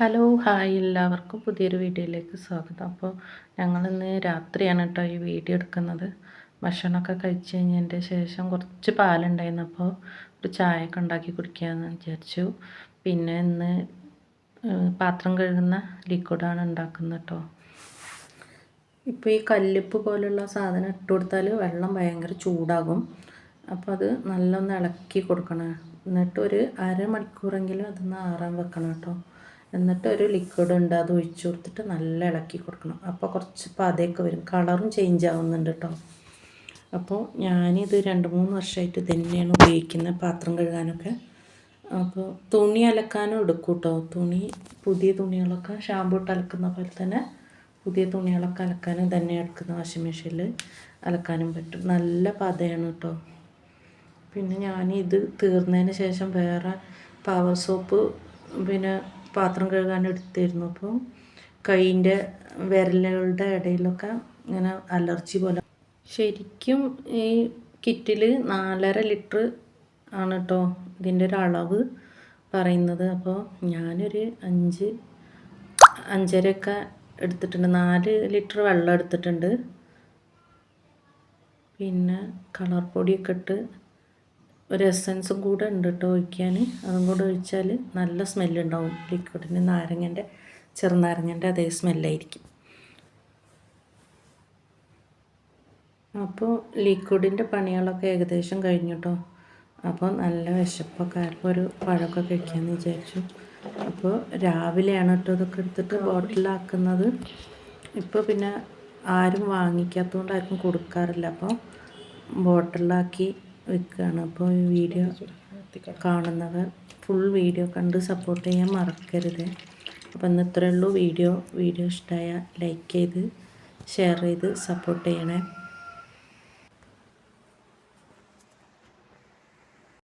Hello hi എല്ലാവർക്കും പുതിയൊരു വീഡിയോയിലേക്ക് സ്വാഗതം. അപ്പോൾ ഞങ്ങളിന്ന് രാത്രിയാണ് കേട്ടോ ഈ വീഡിയോ എടുക്കുന്നത്. ഭക്ഷണമൊക്കെ കഴിച്ച് കഴിഞ്ഞതിന്റെ ശേഷം കുറച്ച് പാലുണ്ടായിരുന്നു. അപ്പോൾ ഒരു ചായയൊക്കെ ഉണ്ടാക്കി കുടിക്കാമെന്ന് വിചാരിച്ചു. പിന്നെ ഇന്ന് പാത്രം കഴുകുന്ന ലിക്വിഡാണ് ഉണ്ടാക്കുന്നത് കേട്ടോ. ഇപ്പോൾ ഈ കല്ലുപ്പ് പോലുള്ള സാധനം ഇട്ട് കൊടുത്താൽ വെള്ളം ഭയങ്കര ചൂടാകും. അപ്പോൾ അത് നല്ലൊന്ന് ഇളക്കി കൊടുക്കണം. എന്നിട്ട് ഒരു അരമണിക്കൂറെങ്കിലും അതൊന്ന് ആറാൻ വെക്കണം കേട്ടോ. എന്നിട്ട് ഒരു ലിക്വിഡ് ഉണ്ട് അത് ഒഴിച്ചു കൊടുത്തിട്ട് നല്ല ഇളക്കി കൊടുക്കണം. അപ്പോൾ കുറച്ച് പതയൊക്കെ വരും. കളറും ചേഞ്ച് ആവുന്നുണ്ട് കേട്ടോ അപ്പോൾ ഞാനിത് രണ്ട് മൂന്ന് വർഷമായിട്ട് തന്നെയാണ് ഉപയോഗിക്കുന്നത് പാത്രം കഴുകാനൊക്കെ. അപ്പോൾ തുണി അലക്കാനും എടുക്കും കേട്ടോ തുണി പുതിയ തുണികളൊക്കെ ഷാമ്പു ഇട്ട് അലക്കുന്ന പോലെ തന്നെ പുതിയ തുണികളൊക്കെ അലക്കാനും തന്നെ എടുക്കുന്ന വാഷിംഗ് മെഷീനിൽ അലക്കാനും പറ്റും. നല്ല പതയാണ് കേട്ടോ പിന്നെ ഞാൻ ഇത് തീർന്നതിന് ശേഷം വേറെ പവർ സോപ്പ് പിന്നെ പാത്രം കഴുകാൻ എടുത്തിരുന്നു. അപ്പോൾ കൈയിന്റെ വിരലുകളുടെ ഇടയിലൊക്കെ ഇങ്ങനെ അലർജി പോലെ. ശരിക്കും ഈ കിറ്റിൽ നാലര ലിറ്റർ ആണ് കേട്ടോ ഇതിന്റെ ഒരു അളവ് പറയുന്നത്. അപ്പോൾ ഞാനൊരു അഞ്ച് അഞ്ചരയൊക്കെ എടുത്തിട്ടുണ്ട്. നാല് ലിറ്റർ വെള്ളം എടുത്തിട്ടുണ്ട്. പിന്നെ കളർ പൊടിയൊക്കെ ഇട്ട് ഒരു എസൻസും കൂടെ ഉണ്ട് കേട്ടോ ഒഴിക്കാൻ അതും കൂടെ ഒഴിച്ചാൽ നല്ല സ്മെല്ലുണ്ടാവും ലിക്വിഡിന് നാരങ്ങന്റെ ചെറുനാരങ്ങന്റെ അതേ സ്മെല്ലായിരിക്കും അപ്പോൾ ലിക്വിഡിന്റെ പണികളൊക്കെ ഏകദേശം കഴിഞ്ഞു കേട്ടോ അപ്പോൾ നല്ല വിശപ്പൊക്കെ ആയപ്പോൾ ഒരു പഴമൊക്കെ കഴിക്കാമെന്ന് വിചാരിച്ചു. അപ്പോൾ രാവിലെയാണ് കേട്ടോ ഇതൊക്കെ എടുത്തിട്ട് ബോട്ടിലാക്കുന്നത്. ഇപ്പോൾ പിന്നെ ആരും വാങ്ങിക്കാത്തതുകൊണ്ട് ആർക്കും കൊടുക്കാറില്ല. അപ്പോൾ ബോട്ടിലാക്കി വെക്കുകയാണ് അപ്പോൾ ഈ വീഡിയോ കാണുന്നവർ ഫുൾ വീഡിയോ കണ്ട് സപ്പോർട്ട് ചെയ്യാൻ മറക്കരുത്. അപ്പോൾ ഇന്ന് ഇത്രയേ ഉള്ളൂ. വീഡിയോ വീഡിയോ ഇഷ്ടമായ ലൈക്ക് ചെയ്ത് ഷെയർ ചെയ്ത് സപ്പോർട്ട് ചെയ്യണേ.